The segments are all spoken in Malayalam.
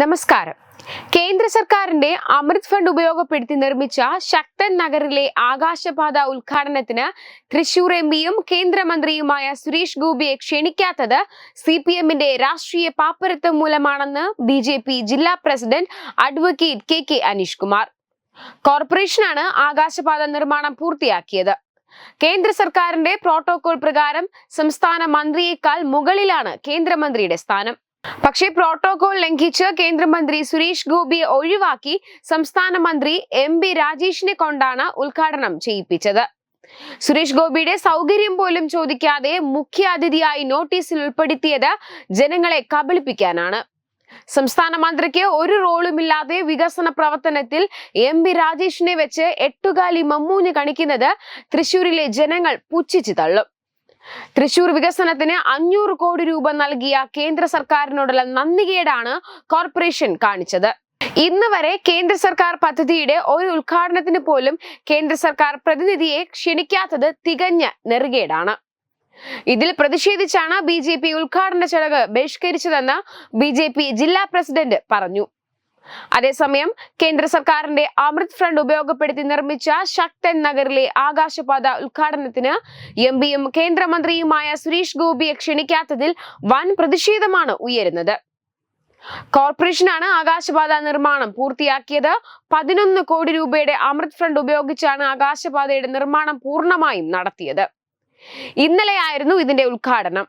നമസ്കാരം. കേന്ദ്ര സർക്കാരിന്റെ അമൃത് ഫണ്ട് ഉപയോഗപ്പെടുത്തി നിർമ്മിച്ച ശക്തൻ നഗറിലെ ആകാശപാത ഉദ്ഘാടനത്തിന് തൃശൂർ എം പിയും കേന്ദ്രമന്ത്രിയുമായ സുരേഷ് ഗോപിയെ ക്ഷണിക്കാത്തത് സി പി എമ്മിന്റെ രാഷ്ട്രീയ പാപ്പരത്വം മൂലമാണെന്ന് ബി ജെ പി ജില്ലാ president advocate K K Aneesh Kumar കോർപ്പറേഷനാണ് ആകാശപാത നിർമ്മാണം പൂർത്തിയാക്കിയത്. കേന്ദ്ര സർക്കാരിന്റെ പ്രോട്ടോകോൾ പ്രകാരം സംസ്ഥാന മന്ത്രിയേക്കാൾ മുകളിലാണ് കേന്ദ്രമന്ത്രിയുടെ സ്ഥാനം. പക്ഷേ പ്രോട്ടോകോൾ ലംഘിച്ച് കേന്ദ്രമന്ത്രി സുരേഷ് ഗോപിയെ ഒഴിവാക്കി സംസ്ഥാന മന്ത്രി എം ബി രാജേഷിനെ കൊണ്ടാണ് ഉദ്ഘാടനം ചെയ്യിപ്പിച്ചത്. സുരേഷ് ഗോപിയുടെ സൗകര്യം പോലും ചോദിക്കാതെ മുഖ്യാതിഥിയായി നോട്ടീസിൽ ഉൾപ്പെടുത്തിയത് ജനങ്ങളെ കബളിപ്പിക്കാനാണ്. സംസ്ഥാന മന്ത്രിക്ക് ഒരു റോളുമില്ലാതെ വികസന പ്രവർത്തനത്തിൽ എം ബി രാജേഷിനെ വെച്ച് എട്ടുകാലി മമ്മൂഞ്ഞ് കണിക്കുന്നത് തൃശൂരിലെ ജനങ്ങൾ പുച്ഛിച്ചു തള്ളും. തൃശൂർ വികസനത്തിന് അഞ്ഞൂറ് കോടി രൂപ നൽകിയ കേന്ദ്ര സർക്കാരിനോടുള്ള നന്ദികേടാണ് കോർപ്പറേഷൻ കാണിച്ചത്. ഇന്ന് വരെ കേന്ദ്ര സർക്കാർ പദ്ധതിയുടെ ഒരു ഉദ്ഘാടനത്തിന് പോലും കേന്ദ്ര സർക്കാർ പ്രതിനിധിയെ ക്ഷണിക്കാത്തത് തികഞ്ഞ നെറുകേടാണ്. ഇതിൽ പ്രതിഷേധിച്ചാണ് ബി ഉദ്ഘാടന ചടങ്ങ് ബഹിഷ്കരിച്ചതെന്ന് ബി ജില്ലാ പ്രസിഡന്റ് പറഞ്ഞു. അതേസമയം കേന്ദ്ര സർക്കാരിന്റെ അമൃത് ഫണ്ട് ഉപയോഗപ്പെടുത്തി നിർമ്മിച്ച ശക്തൻ നഗറിലെ ആകാശപാത ഉദ്ഘാടനത്തിന് എം പിയും കേന്ദ്രമന്ത്രിയുമായ സുരേഷ് ഗോപിയെ ക്ഷണിക്കാത്തതിൽ വൻ പ്രതിഷേധമാണ് ഉയരുന്നത്. കോർപ്പറേഷനാണ് ആകാശപാത നിർമ്മാണം പൂർത്തിയാക്കിയത്. പതിനൊന്ന് കോടി രൂപയുടെ അമൃത് ഫണ്ട് ഉപയോഗിച്ചാണ് ആകാശപാതയുടെ നിർമ്മാണം പൂർണമായും നടത്തിയത്. ഇന്നലെയായിരുന്നു ഇതിന്റെ ഉദ്ഘാടനം.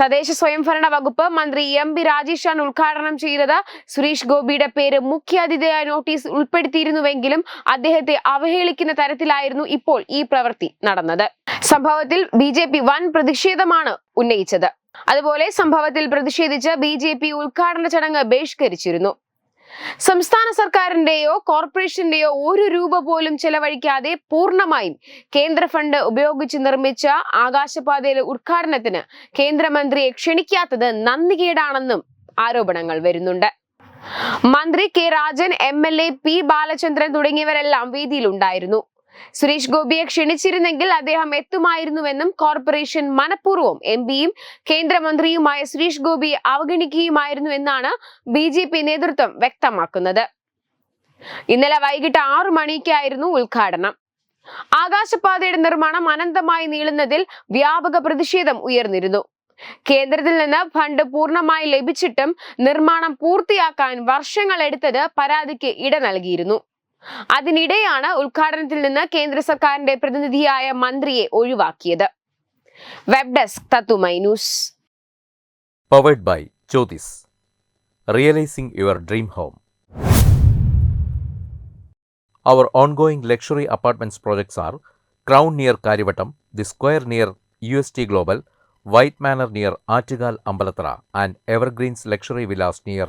തദ്ദേശ സ്വയംഭരണ വകുപ്പ് മന്ത്രി എം പി രാജേഷാണ് ഉദ്ഘാടനം ചെയ്തത്. സുരേഷ് ഗോപിയുടെ പേര് മുഖ്യാതിഥിയായ നോട്ടീസ് ഉൾപ്പെടുത്തിയിരുന്നുവെങ്കിലും അദ്ദേഹത്തെ അവഹേളിക്കുന്ന തരത്തിലായിരുന്നു ഇപ്പോൾ ഈ പ്രവൃത്തി നടന്നത്. സംഭവത്തിൽ ബി ജെ പി വൻ പ്രതിഷേധമാണ് ഉന്നയിച്ചത്. അതുപോലെ സംഭവത്തിൽ പ്രതിഷേധിച്ച് ബി ജെ പി ഉദ്ഘാടന ചടങ്ങ് ബഹിഷ്കരിച്ചിരുന്നു. സംസ്ഥാന സർക്കാരിന്റെയോ കോർപ്പറേഷന്റെയോ ഒരു രൂപ പോലും ചെലവഴിക്കാതെ പൂർണമായും കേന്ദ്ര ഫണ്ട് ഉപയോഗിച്ച് നിർമ്മിച്ച ആകാശപാതയിലെ ഉദ്ഘാടനത്തിന് കേന്ദ്രമന്ത്രിയെ ക്ഷണിക്കാത്തത് നന്ദികേടാണെന്നും ആരോപണങ്ങൾ വരുന്നുണ്ട്. മന്ത്രി K Rajan M L A P Balachandran തുടങ്ങിയവരെല്ലാം വേദിയിലുണ്ടായിരുന്നു. സുരേഷ് ഗോപിയെ ക്ഷണിച്ചിരുന്നെങ്കിൽ അദ്ദേഹം എത്തുമായിരുന്നുവെന്നും കോർപ്പറേഷൻ മനഃപൂർവം എം പിയും കേന്ദ്രമന്ത്രിയുമായ സുരേഷ് ഗോപിയെ അവഗണിക്കുകയുമായിരുന്നു എന്നാണ് ബി ജെ പി നേതൃത്വം വ്യക്തമാക്കുന്നത്. ഇന്നലെ വൈകിട്ട് ആറു മണിക്കായിരുന്നു ഉദ്ഘാടനം. ആകാശപാതയുടെ നിർമ്മാണം അനന്തമായി നീളുന്നതിൽ വ്യാപക പ്രതിഷേധം ഉയർന്നിരുന്നു. കേന്ദ്രത്തിൽ നിന്ന് ഫണ്ട് പൂർണമായി ലഭിച്ചിട്ടും നിർമ്മാണം പൂർത്തിയാക്കാൻ വർഷങ്ങൾ എടുത്തത് പരാതിക്ക് ഇട നൽകിയിരുന്നു. അതിനിടെയാണ് ഉദ്ഘാടനത്തിൽ നിന്ന് കേന്ദ്ര സർക്കാരിന്റെ പ്രതിനിധിയായ മന്ത്രിയെ ഒഴിവാക്കിയത് വെബ് ഡെസ്ക് തത്തുമൈ മൈന്യൂസ് powered by Jyothis realising your dream home Our ongoing luxury apartments projects are Crown near Karivattam, The Square near UST Global, White Manor near Attigal Ambalatra, and Evergreens Luxury Villas near